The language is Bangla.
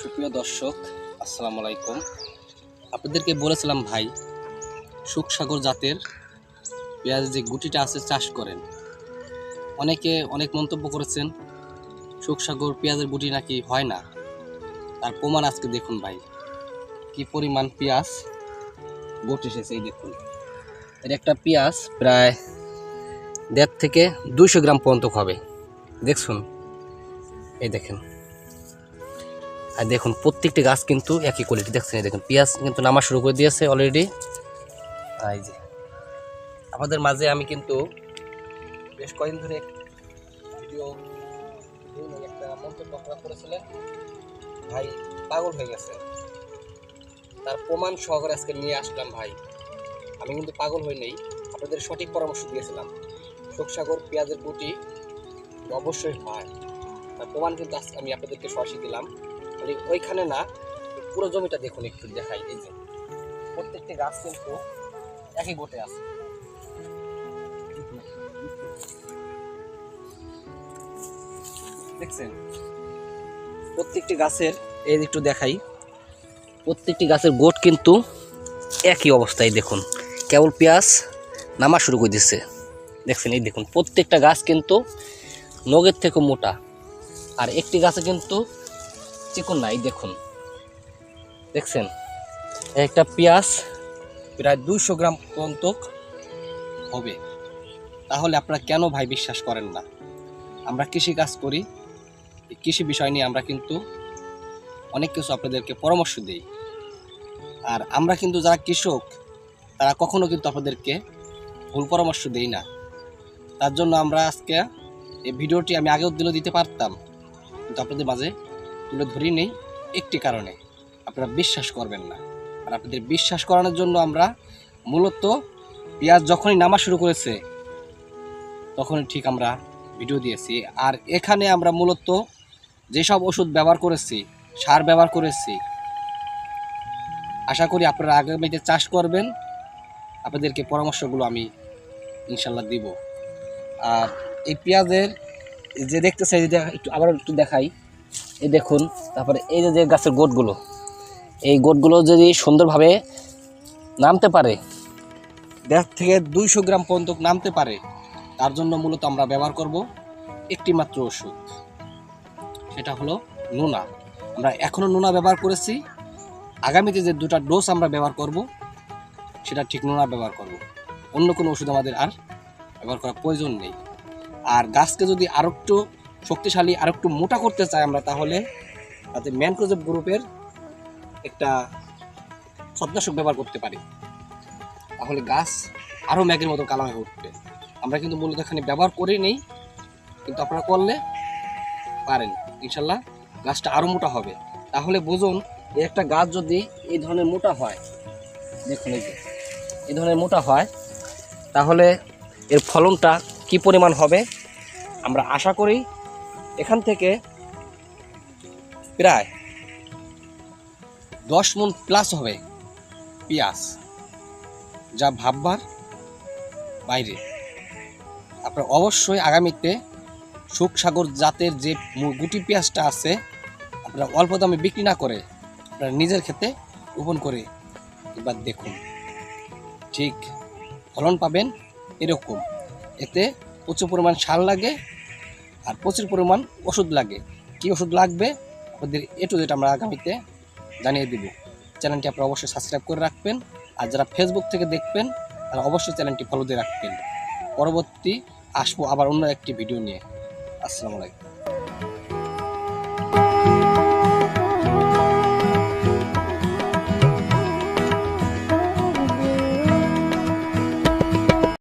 সুপ্রিয় দর্শক, আসসালামু আলাইকুম। আপনাদেরকে বলেছিলাম, ভাই সুখসাগর জাতের পেঁয়াজ যে গুটিটা আছে, চাষ করেন। অনেকে অনেক মন্তব্য করেছেন সুখসাগর পেঁয়াজের গুটি নাকি হয় না। তার প্রমাণ আজকে দেখুন, ভাই, কি পরিমাণ পেঁয়াজ গুটি এসেছে, এই দেখুন। এর একটা পেঁয়াজ প্রায় দেড় থেকে দুইশো গ্রাম পর্যন্ত হবে। দেখুন, এই দেখেন। আর দেখুন, প্রত্যেকটি গাছ কিন্তু একই কোয়ালিটি দেখছেন দেখুন, পেঁয়াজ কিন্তু নামা শুরু করে দিয়েছে অলরেডি এই যে, আমাদের মাঝে আমি কিন্তু বেশ কয়েকদিন ধরে ভিডিও একটা মন্তব্য করেছিলেন। ভাই, পাগল হয়ে গেছে। তার প্রমাণ সহকারে আজকে নিয়ে আসলাম ভাই। আমি কিন্তু পাগল হই নেই, আপনাদের সঠিক পরামর্শ দিয়েছিলাম। শোকসাগর পেঁয়াজের গুটি অবশ্যই হয়। তার প্রমাণ কিন্তু আজকে আমি আপনাদেরকে সরাসরি দিলাম। খালি ওইখানে না, পুরো জমিটা দেখুন একটু দেখাই, এই যে। প্রত্যেকটি গাছ কিন্তু একই গোটে আছে। দেখছেন? প্রত্যেকটি গাছের, এই একটু দেখাই, প্রত্যেকটি গাছের গোট কিন্তু একই অবস্থায় দেখুন। কেবল পেঁয়াজ নামা শুরু করে দিচ্ছে দেখছেন, এই দেখুন, প্রত্যেকটা গাছ কিন্তু নগের থেকে মোটা। আর একটি গাছে কিন্তু চিকন নাই, দেখুন। দেখছেন? একটা পেঁয়াজ প্রায় দুইশো গ্রাম পর্যন্ত হবে। তাহলে আপনারা কেন ভাই বিশ্বাস করেন না? আমরা কৃষি কাজ করি কৃষি বিষয় নিয়ে আমরা কিন্তু অনেক কিছু আপনাদেরকে পরামর্শ দিই। আর আমরা কিন্তু যারা কৃষক, তারা কখনো কিন্তু আপনাদেরকে ভুল পরামর্শ দেই না। তার জন্য আমরা আজকে এই ভিডিওটি আমি আগেও দিলেও দিতে পারতাম, কিন্তু আপনাদের মাঝে তুলে ধরি নেই, একটি কারণে। আপনারা বিশ্বাস করবেন না। আর আপনাদের বিশ্বাস করানোর জন্য আমরা মূলত পেঁয়াজ যখনই নামা শুরু করেছে, তখনই ঠিক আমরা ভিডিও দিয়েছি। আর এখানে আমরা মূলত যেসব ওষুধ ব্যবহার করেছি, সার ব্যবহার করেছি, আশা করি আপনারা আগামীতে চাষ করবেন। আপনাদেরকে পরামর্শগুলো আমি ইনশাল্লাহ দিব। আর এই পেঁয়াজের যে দেখতেছে যে একটু আবার একটু দেখাই। এই দেখুন, তারপরে এই যে গাছের গোটগুলো, এই গোটগুলো যদি সুন্দরভাবে নামতে পারে, দেড় থেকে দুইশো গ্রাম পর্যন্ত নামতে পারে, তার জন্য মূলত আমরা ব্যবহার করব একটি মাত্র ওষুধ। সেটা হলো নোনা। আমরা এখনও নোনা ব্যবহার করেছি। আগামীতে যে দুটা ডোজ আমরা ব্যবহার করব, সেটা ঠিক নোনা ব্যবহার করব। অন্য কোনো ওষুধ আমাদের আর ব্যবহার করার প্রয়োজন নেই। আর গাছকে যদি আরও একটু শক্তিশালী আর একটু মোটা করতে চাই আমরা, তাহলে তাতে ম্যানক্রোজেব গ্রুপের একটা ছত্রাশক ব্যবহার করতে পারি। তাহলে গাছ আরও ম্যাগের মতো কালো হয়ে উঠবে। আমরা কিন্তু মূলত এখানে ব্যবহার করি নেই, কিন্তু আপনারা করলে পারেন। ইনশাল্লাহ গাছটা আরও মোটা হবে। তাহলে বুঝুন, এই একটা গাছ যদি এই ধরনের মোটা হয়, দেখুন এই যে, এই ধরনের মোটা হয়, তাহলে এর ফলনটা কি পরিমাণ হবে? আমরা আশা করি এখান থেকে প্রায় দশ মন প্লাস হবে পেঁয়াজ, যা ভাববার বাইরে। আপনার অবশ্যই আগামীতে সুখসাগর জাতের যে গুটি পেঁয়াজটা আছে, আপনারা অল্প দামে বিক্রি না করে আপনারা নিজের ক্ষেতে রোপণ করে এবার দেখুন। ঠিক ফলন পাবেন এরকম। এতে প্রচুর পরিমাণ সার লাগে আর প্রচুর পরিমাণ ওষুধ লাগে। কি ওষুধ লাগবে? ওদের এ টু আমরা আগামীতে জানিয়ে দিব। চ্যানেলটি আপনারা অবশ্যই সাবস্ক্রাইব করে রাখবেন। আর যারা ফেসবুক থেকে দেখবেন, তারা অবশ্যই চ্যানেলটি ফলো দিয়ে রাখবেন। পরবর্তী আসব আবার অন্য একটি ভিডিও নিয়ে। আসসালামু আলাইকুম।